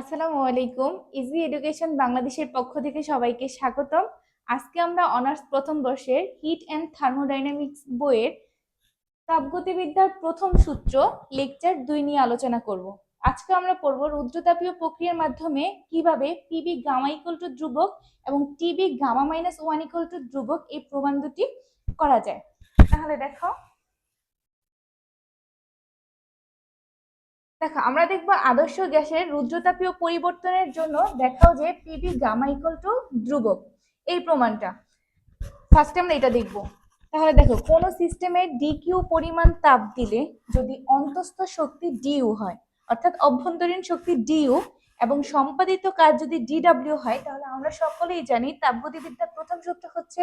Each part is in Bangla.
আসসালামু আলাইকুম। ইজি এডুকেশন বাংলাদেশের পক্ষ থেকে সবাইকে স্বাগতম। আজকে আমরা অনার্স প্রথম বর্ষের হিট অ্যান্ড থার্মোডাইনামিক্স বইয়ের তাপগতিবিদ্যার প্রথম সূত্র লেকচার দুই নিয়ে আলোচনা করব। আজকে আমরা পড়ব রুদ্রতাপীয় প্রক্রিয়ার মাধ্যমে কীভাবে পিবি গামা ইকুয়াল টু ধ্রুবক এবং TV gamma minus one equal to ধ্রুবক এই প্রমাণ দুটি করা যায়। তাহলে দেখো দেখো, আমরা দেখব আদর্শ গ্যাসের রুদ্রতাপীয় পরিবর্তনের জন্য দেখাও যে পিবি গামা ইকুয়াল টু ধ্রুবক। এই প্রমাণটা। ফার্স্টে আমরা এটা দেখব। তাহলে দেখো, কোন সিস্টেমে ডিকিউ পরিমাণ তাপ দিলে যদি অন্তস্থ শক্তি ডিইউ হয়, অর্থাৎ অভ্যন্তরীণ শক্তি ডিইউ এবং সম্পাদিত কাজ যদি ডিডব্লিউ হয়, তাহলে আমরা সকলেই জানি তাপগতিবিদ্যার প্রথম সূত্র হচ্ছে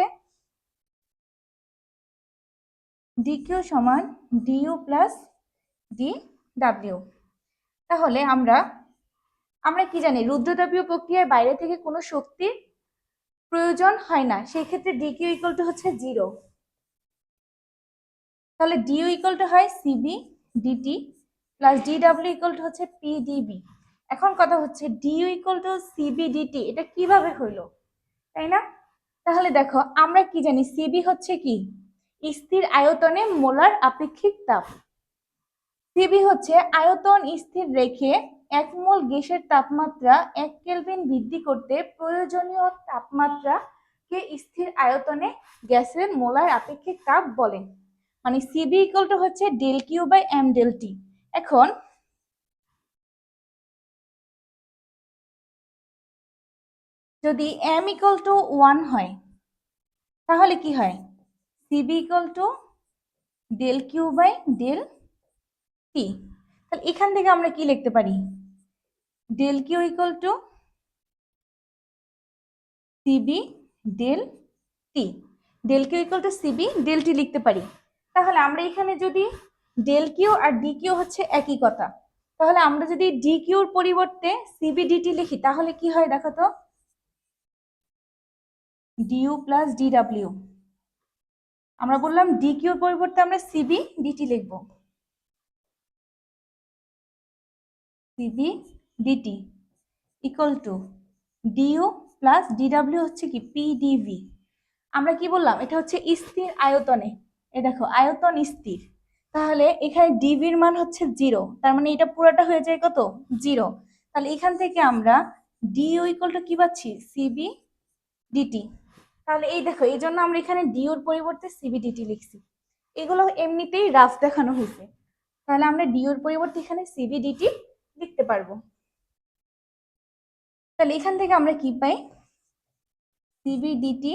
ডিকিউ সমান ডিইউ প্লাস ডি ডাব্লিউ তাহলে আমরা আমরা কি জানি রুদ্রতাপীয় প্রক্রিয়ার বাইরে থেকে কোনো শক্তির প্রয়োজন হয় না। সেই ক্ষেত্রে ডিকিউ ইকুয়াল টু হচ্ছে জিরো তাহলে ডিউ ইকুয়াল টু হয় CV DT plus DW equal to হচ্ছে পিডিবি এখন কথা হচ্ছে DU equal to CV DT এটা কীভাবে হইল? তাই না? তাহলে দেখো, আমরা কি জানি সিবি হচ্ছে কি? স্থির আয়তনে মোলার আপেক্ষিক তাপ। সিবি হচ্ছে আয়তন স্থির রেখে এক মোল গ্যাসের তাপমাত্রা এক কেলভিন বৃদ্ধি করতে প্রয়োজনীয় তাপমাত্রাকে স্থির আয়তনে গ্যাসের মোলার আপেক্ষিক তাপ বলে। মানে সিবি ইকুয়াল টু হচ্ছে del Q by M del T এখন যদি এম ইকুয়াল টু ওয়ান হয়, তাহলে কি হয়? CV equal to del Q by del T তাহলে এখান থেকে আমরা কি লিখতে পারি? Del Q equal to CV del T del Q equal to CV del T লিখতে পারি। তাহলে আমরা এখানে যদি ডেল কিউ আর ডি কিউ হচ্ছে একই কথা, তাহলে আমরা যদি ডি কিউর পরিবর্তে সিবি ডিটি লিখি, তাহলে কি হয় দেখো তো? ডিউ প্লাস ডিডাব্লিউ আমরা বললাম ডি কিউর পরিবর্তে আমরা সিবি ডিটি লিখব। CV DT equal to DU plus DW হচ্ছে কি পিডিভি আমরা কি বললাম? এটা হচ্ছে স্থির আয়তনে। এ দেখো, আয়তন স্থির। তাহলে এখানে ডিভির মান হচ্ছে জিরো তার মানে এটা পুরোটা হয়ে যায় কত? জিরো তাহলে এখান থেকে আমরা ডিউ ইকুয়াল টু কি পাচ্ছি? সিবি ডিটি তাহলে এই দেখো, এই জন্য আমরা এখানে ডিউর পরিবর্তে সিবি ডিটি লিখছি। এগুলো এমনিতেই রাফ দেখানো হয়েছে। তাহলে আমরা ডিউর পরিবর্তে এখানে সিবি ডিটি লিখতে পারব। তাহলে এখান থেকে আমরা কি পাই? CVDT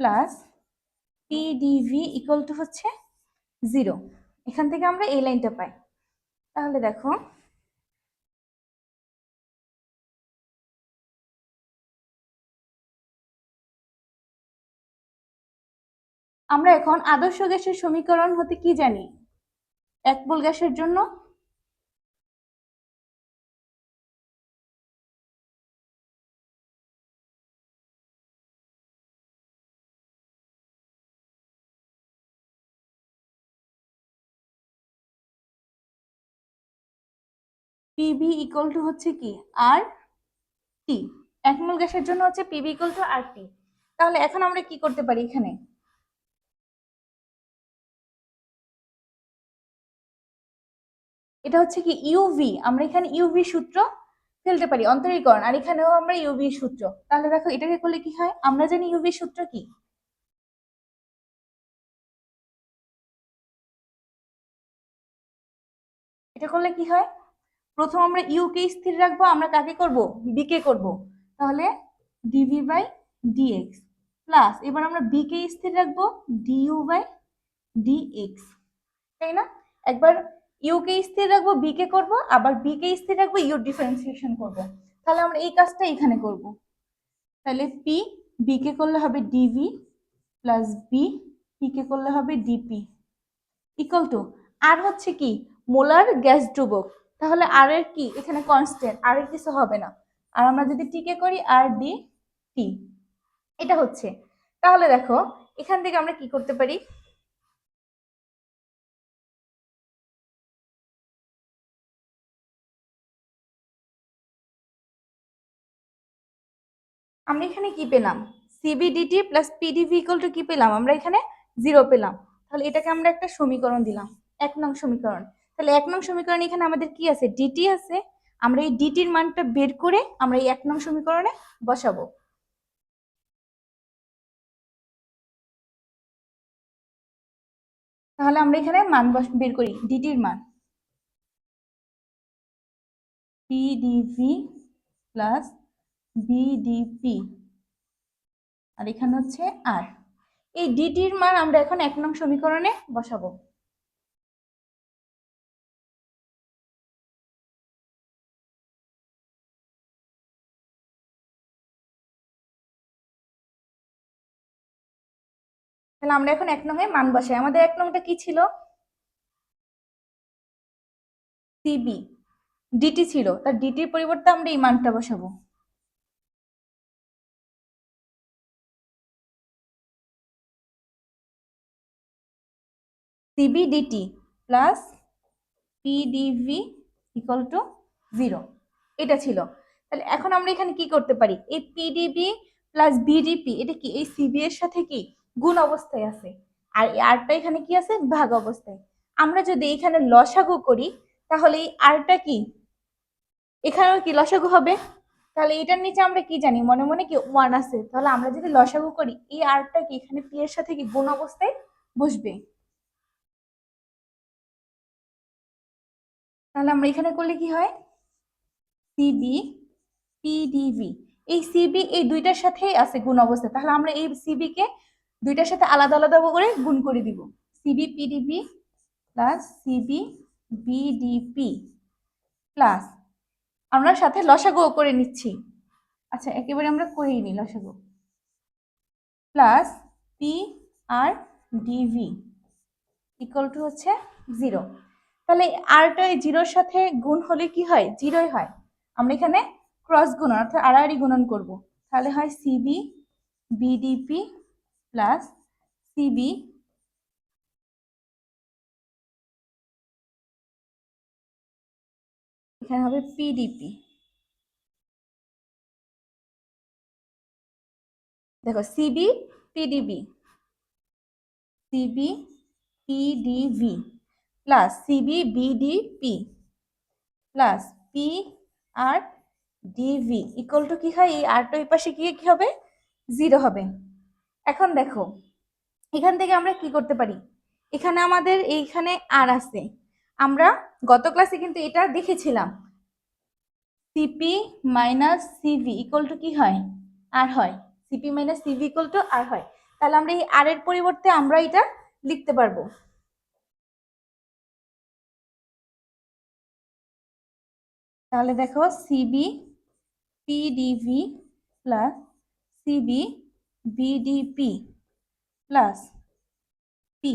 plus PDV equal to হচ্ছে জিরো এখান থেকে আমরা এই লাইনটা পাই। তাহলে দেখো, আমরা এখন আদর্শ গ্যাসের সমীকরণ হতে কি জানি? এক মোল গ্যাসের জন্য পিবি ইকুয়াল টু হচ্ছে কি? আর টি এক মোল গ্যাসের জন্য হচ্ছে PV equal to R T তাহলে এখন আমরা কি করতে পারি এখানে? এটা হচ্ছে কি ইউভি আমরা এখানে ইউভি সূত্র ফেলতে পারি, অন্তরীকরণ। আর এখানেও আমরা ইউভি সূত্র। তাহলে দেখো এটাকে করলে কি হয়? আমরা জানি ইউভি সূত্র কি? এটা করলে কি হয়? প্রথম আমরা ইউ কে স্থির রাখব, আমরা কাকে করব? বি কে করব। তাহলে ডিভি বাই ডিএক্স প্লাস এবার আমরা বি কে স্থির রাখব ডিইউ বাই ডিএক্স তাই না? একবার ইউ কে স্থির রাখব বি কে করব, আবার বি কে স্থির রাখব ইউ ডিফারেন্সিয়েশন করব। তাহলে আমরা এই কাজটা এখানে করব। তাহলে পি বি কে করলে হবে D V plus V P K করলে হবে ডিপি ইকুয়াল টু আর হচ্ছে কি মোলার গ্যাস ধ্রুবক। তাহলে আর এর কি? এখানে কনস্ট্যান্ট আর এর কিছু হবে না। আর আমরা যদি টিকে করি আর ডি টি এটা হচ্ছে। তাহলে দেখো, এখান থেকে আমরা কি করতে পারি? আমরা এখানে কি পেলাম? CVDT plus PDV equal to কি পেলাম? আমরা এখানে জিরো পেলাম। তাহলে এটাকে আমরা একটা সমীকরণ দিলাম। এক নং সমীকরণ। তাহলে এক নং সমীকরণ এখানে আমাদের কি আছে? ডিটি আছে। আমরা এই ডিটির মানটা বের করে আমরা এই এক নং সমীকরণে বসাবো। তাহলে আমরা এখানে মান বের করি। ডিটির মান। পিডিভি প্লাস বিডিপি আর এখানে হচ্ছে আর এই ডিটির মান আমরা এখন এক নং সমীকরণে বসাবো। তাহলে আমরা এখন এক নংয়ে মান বসাই। আমাদের এক নংটা কি ছিল? সিবি ডিটি ছিল। তার ডিটির পরিবর্তে আমরা এই মানটা বসাবো। CV DT plus PDV equal to zero এটা ছিল। তাহলে এখন আমরা এখানে কি করতে পারি? এই পিডিবি প্লাস বিডিপি এটা কি? এই সিবি এর সাথে কি? গুণ অবস্থায় আছে। আর আরটা এখানে কি আছে? ভাগ অবস্থায়। আমরা যদি এখানে লসাগু করি, তাহলে এই আরটা কি? এখানেও কি লসাগু হবে? তাহলে এটার নিচে আমরা কি জানি? মনে মনে কি ওয়ান আছে। তাহলে আমরা যদি লসাগু করি, এই আরটা কি এখানে পি এর সাথে কি গুণ অবস্থায় বসবে? তাহলে আমরা এখানে করলে কি হয়? সিবি পিডিভি এই সিবি এই দুইটার সাথেই আছে গুণ অবস্থা। তাহলে আমরা এই সিবি কে দুইটার সাথে আলাদা আলাদা করে গুণ করে দিব। CV PDV plus CV VDP plus আমরা সাথে লসাগু করে নিচ্ছি। আচ্ছা একেবারে আমরা করেই নি লসাগো। Plus P R DV equal to হচ্ছে জিরো তাহলে আরটা এই জিরোর সাথে গুণ হলে কি হয়? জিরোই হয়। আমরা এখানে ক্রস গুণন, অর্থাৎ আড়াআড়ি গুণন করব। তাহলে হয় সিবি বিডিপি প্লাস সিবি এখানে হবে পিডিপি দেখো CV PDV CV PDV plus CV VDP plus P R DV equal to কি হয়? এই আরটা ওই পাশে গিয়ে কি হবে? জিরো হবে। এখন দেখো, এখান থেকে আমরা কি করতে পারি? এখানে আমাদের এইখানে আর আছে। আমরা গত ক্লাসে কিন্তু এটা দেখেছিলাম। CP minus CV equal to কি হয়? আর হয়। CP minus CV equal to R হয়। তাহলে আমরা এই আর এর পরিবর্তে আমরা এটা লিখতে পারব। তাহলে দেখো CV PDV plus CV VDP plus P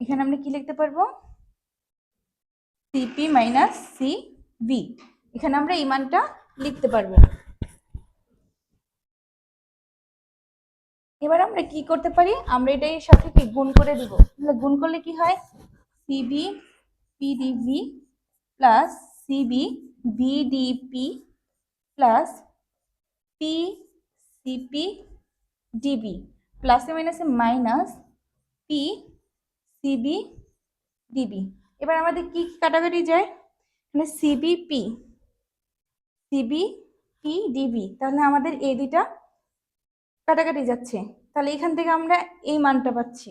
এখানে আমরা কি লিখতে পারব? সিপি মাইনাস সি ভি এখানে আমরা এই মানটা লিখতে পারব। এবার আমরা কি করতে পারি? আমরা এটা এর সাথে কি গুণ করে দিব। তাহলে গুণ করলে কি হয়? CV PDV plus CV VDP plus P CP DV প্লাসে মাইনাসে মাইনাস পি সিবি ডিবি এবার আমাদের কি কাটাকাটি যায়? মানে সিবিপি সিবি পি ডিবি তাহলে আমাদের এই দুইটা কাটাকাটি যাচ্ছে। তাহলে এখান থেকে আমরা এই মানটা পাচ্ছি।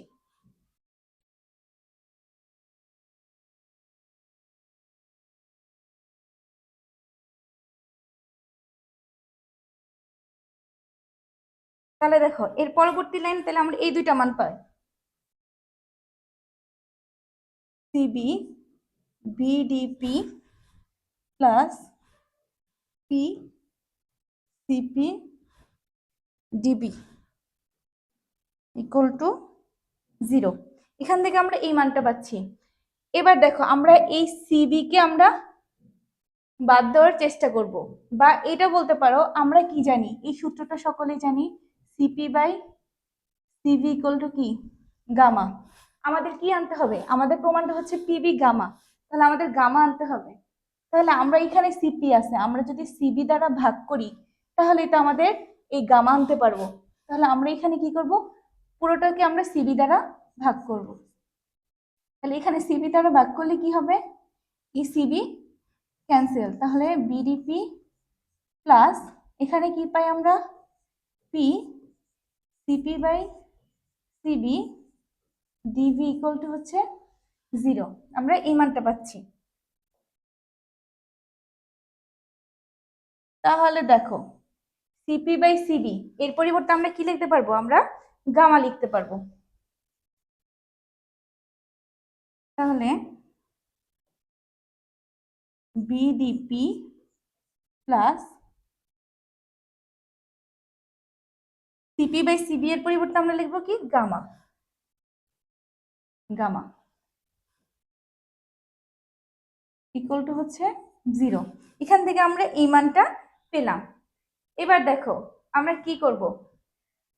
তাহলে দেখো, এর পরবর্তী লাইন তাহলে আমরা এই দুইটা মান পাই। CV VDP plus P CP DV equal to zero এখান থেকে আমরা এই মানটা পাচ্ছি। এবার দেখো, আমরা এই সিবি কে আমরা বাদ দেওয়ার চেষ্টা করব। বা এটা বলতে পারো, আমরা কি জানি? এই সূত্রটা সকলেই জানি। CP by CV equal to কি? গামা আমাদের কি আনতে হবে? আমাদের প্রমাণটা হচ্ছে পিবি গামা তাহলে আমাদের গামা আনতে হবে। তাহলে আমরা এখানে সিপি আছে। আমরা যদি সিবি দ্বারা ভাগ করি, তাহলে এটা আমাদের এই গামা আনতে পারব। তাহলে আমরা এখানে কি করব? পুরোটাকে আমরা সিবি দ্বারা ভাগ করব। তাহলে এখানে সিবি দ্বারা ভাগ করলে কি হবে? এই সিবি ক্যান্সেল তাহলে বিডিপি প্লাস এখানে কি পাই আমরা? P CP by CV DV equal to হচ্ছে জিরো আমরা এই মানটা পাচ্ছি। তাহলে দেখো সিপি বাই সিবি এর পরিবর্তে আমরা কি লিখতে পারব? আমরা গামা লিখতে পারব। তাহলে VDP plus CP by CV এর পরিবর্তে আমরা লিখব কি? গামা। গামা। ইকুয়াল টু হচ্ছে জিরো এখান থেকে আমরা এই মানটা পেলাম। এবার দেখো, আমরা কি করব?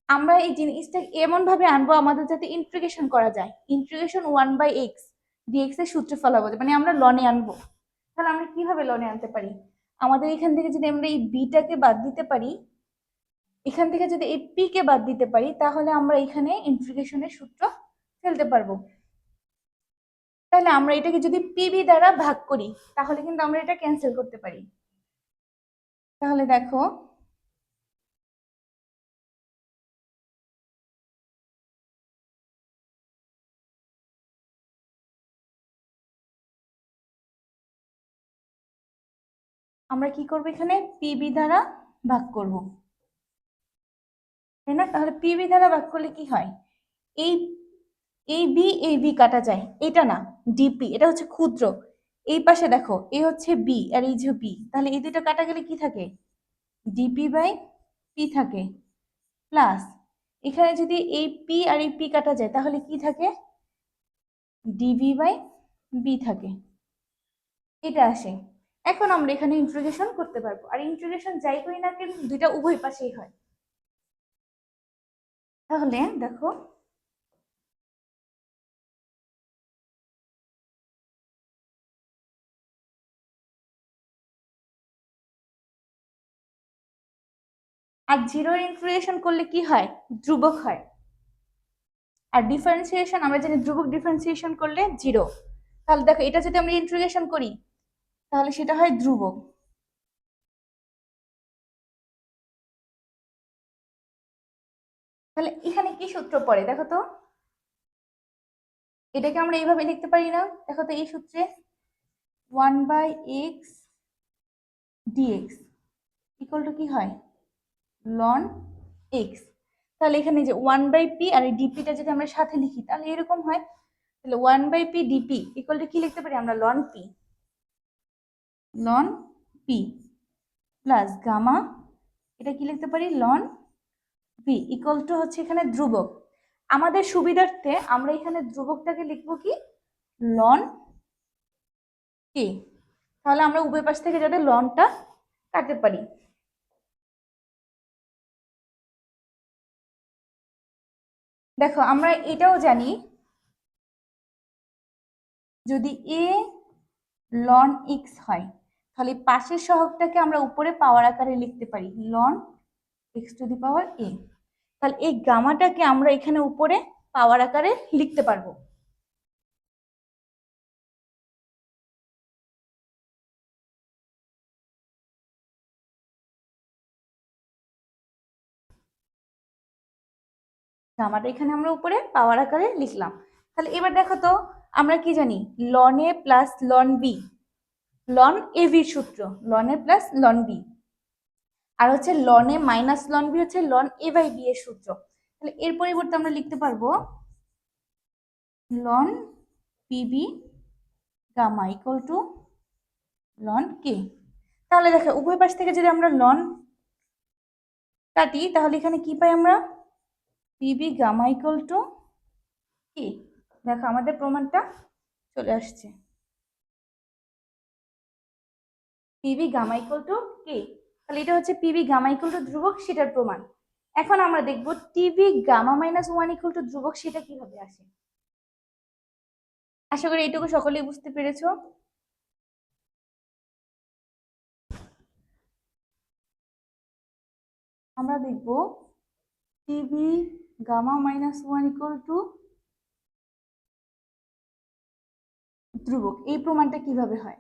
আমরা এই জিনিসটা এমন ভাবে আনব আমাদের যাতে ইন্টিগ্রেশন করা যায়। Integration one by X DX এর সূত্র ফলাবো। মানে আমরা লনে আনব। তাহলে আমরা কীভাবে লনে আনতে পারি? আমাদের এখান থেকে যদি আমরা এই বিটাকে বাদ দিতে পারি এখান থেকে যদি এই পি কে বাদ দিতে পারি, তাহলে আমরা এখানে ইন্টিগ্রেশনের সূত্র ফেলতে পারব। তাহলে আমরা এটাকে যদি পিবি দ্বারা ভাগ করি, তাহলে কিন্তু আমরা এটা ক্যান্সেল করতে পারি। তাহলে দেখো, আমরা কি করব এখানে? পিবি দ্বারা ভাগ করব। তাই না? তাহলে পিবি দ্বারা ভাগ করলে কি হয়? এই এই বি এই বি কাটা যায়। এটা না ডিপি এটা হচ্ছে ক্ষুদ্র। এই পাশে দেখো এই হচ্ছে বি আর এই যে বি তাহলে এই দুটো কাটা গেলে কি থাকে? ডিপি বাই পি থাকে। প্লাস এখানে যদি এই পি আর এই পি কাটা যায়, তাহলে কি থাকে? ডিবি বাই বি থাকে। এটা আসে। এখন আমরা এখানে ইন্ট্রোগেশন করতে পারব। আর ইন্ট্রোগেশন যাই করি না কেন, দুইটা উভয় পাশেই হয়। তাহলে দেখো। আর জিরো ইন্টিগ্রেশন করলে কি হয়? ধ্রুবক হয়। আর ডিফারেন্সিয়েশন আমরা জানি ধ্রুবক ডিফারেন্সিয়েশন করলে জিরো তাহলে দেখো, এটা যদি আমরা ইন্টিগ্রেশন করি, তাহলে সেটা হয় ধ্রুবক। তাহলে এখানে কি সূত্র পড়ে? দেখো তো। এটাকে আমরা এইভাবে লিখতে পারি না। দেখো তো এই সূত্রে one by X DX equal to কি হয়? Ln X. তাহলে এখানে যে ওয়ান বাই পি আর এই ডিপিটা যদি আমরা সাথে লিখি, তাহলে এরকম হয়। তাহলে one by P DP equal to কি লিখতে পারি আমরা? Ln P. Ln P plus gamma. এটা কি লিখতে পারি? লন পি ইকুয়াল টু হচ্ছে এখানে ধ্রুবক। আমাদের সুবিধার্থে আমরা এখানে ধ্রুবকটাকে লিখব কি? লন কে তাহলে আমরা উভয় পাশ থেকে যাতে লনটা কাটতে পারি। দেখো, আমরা এটাও জানি, যদি এ লন এক্স হয়, তাহলে পাশের সহগটাকে আমরা উপরে পাওয়ার আকারে লিখতে পারি ln X to the power A তাহলে এই গামাটাকে আমরা এখানে উপরে পাওয়ার আকারে লিখতে পারব। গামাটা এখানে আমরা উপরে পাওয়ার আকারে লিখলাম। তাহলে এবার দেখো তো, আমরা কি জানি? Ln A plus ln B ln A সূত্র। Ln A plus ln B আর হচ্ছে লনে মাইনাস লন বি হচ্ছে লন এ বাই বি এর সূত্র। তাহলে এর পরিবর্তে আমরা লিখতে পারব ln PV gamma equal to ln K তাহলে দেখো, উভয় পাশ থেকে যদি আমরা লন কাটি, তাহলে এখানে কি পাই আমরা? PV gamma equal to K দেখো, আমাদের প্রমাণটা চলে আসছে। PV gamma equal to K তাহলে এটা হচ্ছে পিবি গামা ইকুয়াল টু ধ্রুবক সেটার প্রমাণ। এখন আমরা দেখব TV gamma minus one equal to ধ্রুবক সেটা কীভাবে আসে। আশা করি এইটুকু সকলেই বুঝতে পেরেছ। আমরা দেখব TV gamma minus one equal to ধ্রুবক। এই প্রমাণটা কীভাবে হয়?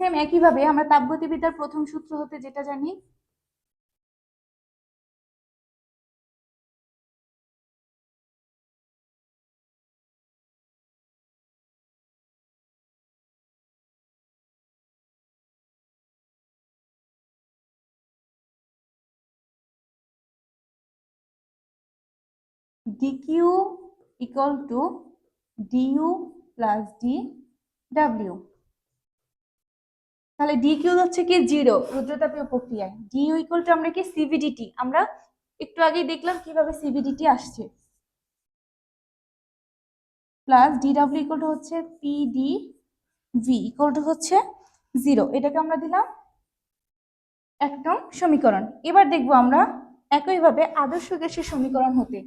সেম একইভাবে আমরা তাপগতিবিদ্যার প্রথম সূত্র হতে যেটা জানি DQ dq equal to du plus dw তাহলে dq হচ্ছে কি জিরো, রুদ্রতাপীয় প্রক্রিয়ায় ডি ইকুয়াল টু আমরা কি? সিভিডিটি আমরা একটু আগেই দেখলাম কীভাবে সিভিডিটি আসছে। প্লাস ডিডাব্লিউ ইকুয়াল টু হচ্ছে পিডি ভি ইকুয়াল টু হচ্ছে জিরো। এটাকে আমরা দিলাম এক নং সমীকরণ। এবার দেখব আমরা একইভাবে আদর্শ গ্যাসের সমীকরণ হতে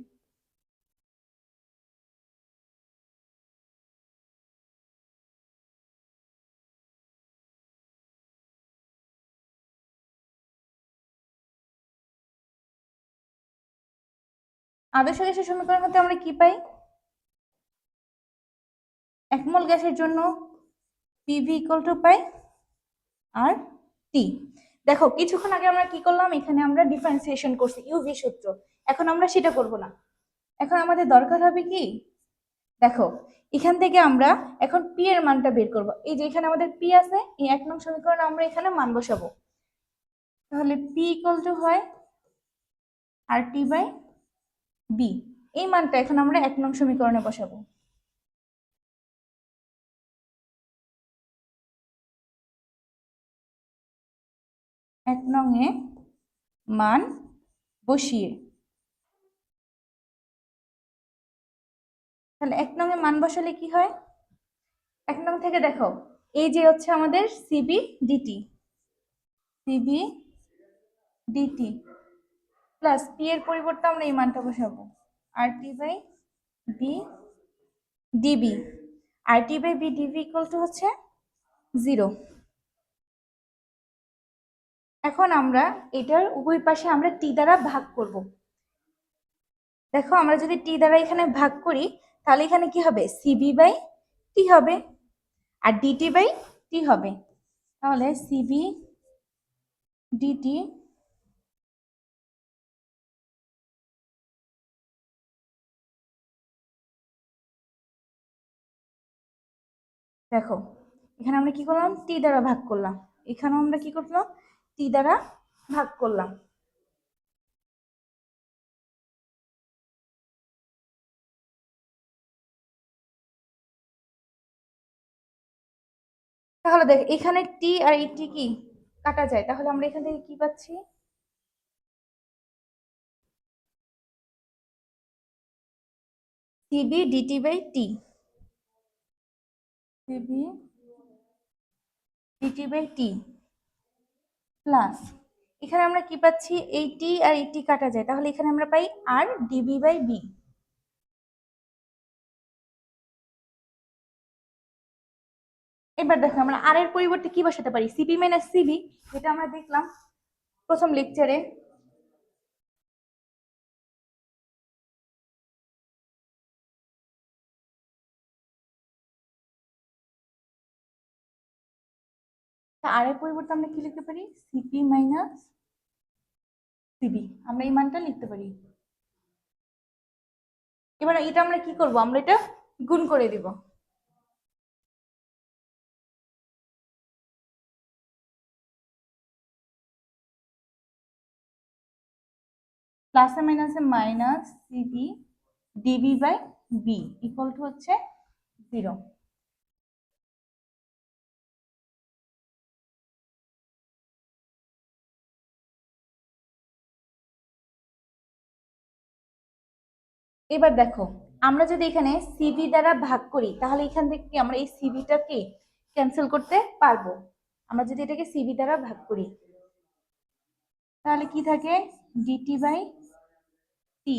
আদর্শ গ্যাসের সমীকরণ হতে আমরা কি পাই? একমল গ্যাসের জন্য পিভি ইকুয়াল টু পাই আর টি দেখো, কিছুক্ষণ আগে আমরা কি করলাম? এখানে আমরা ডিফারেন্সিয়েশন করছি ইউভি সূত্র। এখন আমরা সেটা করব না। এখন আমাদের দরকার হবে কি? দেখো, এখান থেকে আমরা এখন পি এর মানটা বের করব। এই যে এখানে আমাদের পি আছে, এই এক নং সমীকরণ আমরা এখানে মান বসাবো। তাহলে পি ইকুয়াল টু হয় আর টি বাই বি এই মানটা এখন আমরা এক নং সমীকরণে বসাবো। এক নং এ মান বসিয়ে। তাহলে এক নং এ মান বসালে কি হয়? এক নং থেকে দেখো, এই যে হচ্ছে আমাদের CV DT CV DT plus P এর পরিবর্তে আমরা এই মানটা বসাবো। R T by V DV R T by V DV equal to হচ্ছে জিরো এখন আমরা এটার উভয় পাশে আমরা টি দ্বারা ভাগ করব। দেখো আমরা যদি টি দ্বারা এখানে ভাগ করি, তাহলে এখানে কি হবে? সিবি বাই টি হবে। আর ডিটি বাই টি হবে। তাহলে সিবি ডিটি দেখো, এখানে আমরা কি করলাম? টি দ্বারা ভাগ করলাম। এখানেও আমরা কি করলাম? টি দ্বারা ভাগ করলাম। তাহলে দেখ, এখানে টি আর এই টি কি? কাটা যায়। তাহলে আমরা এখান থেকে কি পাচ্ছি? CV DT by T CV DT by T plus এখানে আমরা কি পাচ্ছি? এই টি আর এই টি কাটা যায়। তাহলে এখানে আমরা পাই আর ডিবি বাই বি এবার দেখো, আমরা আর এর পরিবর্তে কি বসাতে পারি? সিবি মাইনাস সিবি যেটা আমরা দেখলাম প্রথম লেকচারে আর এর পরিবর্তে আমরা কি লিখতে পারি? সিপি মাইনাস সিবি আমরা এই মানটা লিখতে পারি। এবার এটা আমরা কি করব? আমরা এটা গুণ করে দিব। প্লাসে মাইনাসে minus CV DV by V equal to হচ্ছে জিরো এবার দেখো, আমরা যদি এখানে সিবি দ্বারা ভাগ করি, তাহলে এখান থেকে আমরা এই সিবিটাকে ক্যান্সেল করতে পারব? আমরা যদি এটাকে সিবি দ্বারা ভাগ করি, তাহলে কি থাকে? ডিটি বাই টি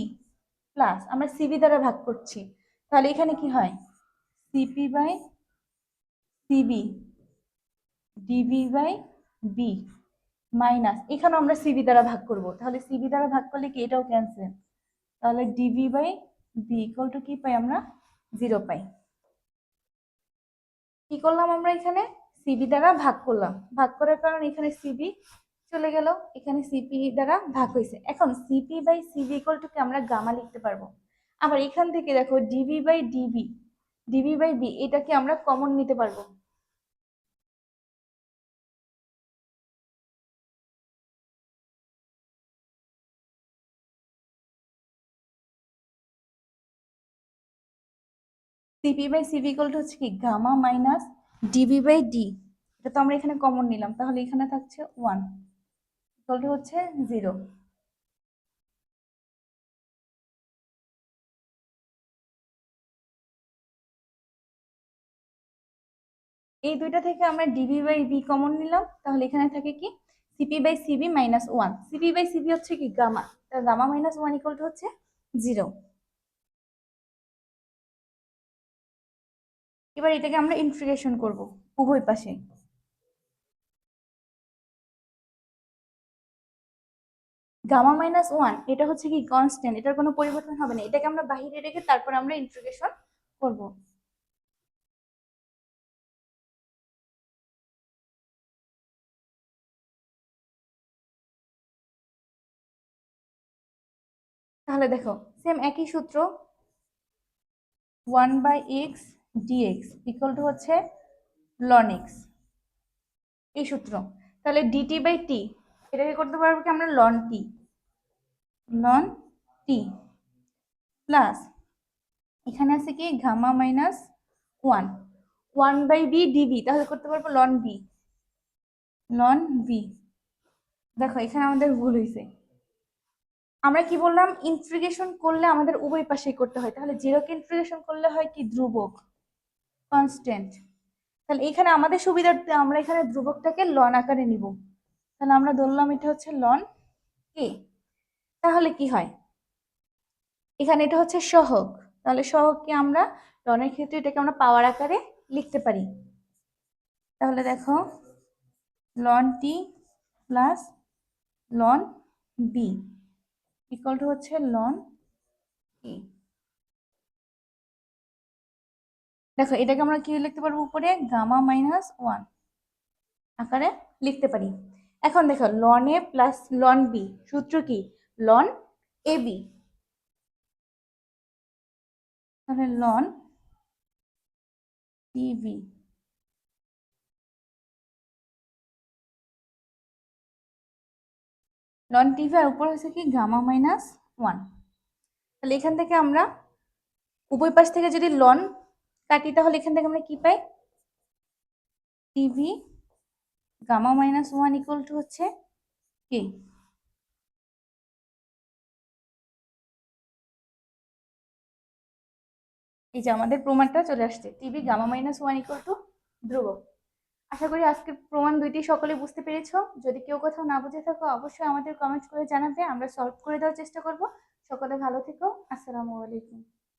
প্লাস আমরা সিবি দ্বারা ভাগ করছি। তাহলে এখানে কি হয়? CP by CV DV by V minus এখানেও আমরা সিবি দ্বারা ভাগ করব। তাহলে সিবি দ্বারা ভাগ করলে কি এটাও ক্যান্সেল তাহলে DV by V equal to কি পাই আমরা? জিরো পাই। কি করলাম আমরা এখানে? সিবি দ্বারা ভাগ করলাম। ভাগ করার কারণে এখানে সিবি চলে গেল। এখানে সিপি দ্বারা ভাগ হয়েছে। এখন CP by CV equal to আমরা গামা লিখতে পারব? আবার এখান থেকে দেখো DV by DV DV by V এটাকে আমরা কমন নিতে পারব? CP by CV equal to কি gamma minus DV by D এটা তো আমরা এখানে কমন নিলাম, তাহলে এখানে থাকছে ওয়ান ইকুয়াল হচ্ছে জিরো এই দুইটা থেকে আমরা ডিবি বাই বি কমন নিলাম, তাহলে এখানে থাকে কি CP by CV minus one CP by CV হচ্ছে কি gamma gamma minus one equal to zero এবার এটাকে আমরা ইন্টিগ্রেশন করব উভয় পাশে। গামা মাইনাস ওয়ান, এটা হচ্ছে কি কনস্ট্যান্ট এটার কোনো পরিবর্তন হবে না। এটাকে আমরা বাহিরে রেখে তারপর আমরা ইন্টিগ্রেশন করব। তাহলে দেখো সেম একই সূত্র one by X DX equal to হচ্ছে লন এক্স এই সূত্র। তাহলে ডিটি বাই টি এটাকে করতে পারব কি আমরা ln T ln T plus এখানে আছে কি gamma minus one one by V DV তাহলে করতে পারব লন বি লন বি দেখো, এখানে আমাদের ভুল হয়েছে আমরা কি বললাম? ইন্টিগ্রেশন করলে আমাদের উভয় পাশেই করতে হয়। তাহলে জিরোকে ইন্টিগ্রেশন করলে হয় কি? ধ্রুবক। কনস্ট্যান্ট তাহলে এখানে আমাদের সুবিধার্থে আমরা এখানে ধ্রুবকটাকে লন আকারে নিব। তাহলে আমরা ধরলাম এটা হচ্ছে লন কে তাহলে কি হয়? এখানে এটা হচ্ছে সহগ। তাহলে সহগকে আমরা লনের ক্ষেত্রে এটাকে আমরা পাওয়ার আকারে লিখতে পারি। তাহলে দেখো ln T plus ln B equal to হচ্ছে লন এ দেখো, এটাকে আমরা কি লিখতে পারব উপরে? গামা মাইনাস ওয়ান আকারে লিখতে পারি। এখন দেখো ln A plus ln B সূত্র কি? লন এ বি তাহলে লন বি লন টিভি আর উপর হচ্ছে কি? Gamma minus one. তাহলে এখান থেকে আমরা, উভয় পাশ থেকে যদি লন কাটি, তাহলে এখান থেকে আমরা কি পাই? TV gamma minus one equal to হচ্ছে কে এই যে আমাদের প্রমাণটা চলে আসছে TV gamma minus one equal to ধ্রুব। আশা করি আজকের প্রমাণ দুইটি সকলে বুঝতে পেরেছ। যদি কেউ কোথাও না বুঝে থাকো, অবশ্যই আমাদের কমেন্ট করে জানাবে, আমরা সলভ করে দেওয়ার চেষ্টা করব। সকলে ভালো থেকো, আসসালামু আলাইকুম।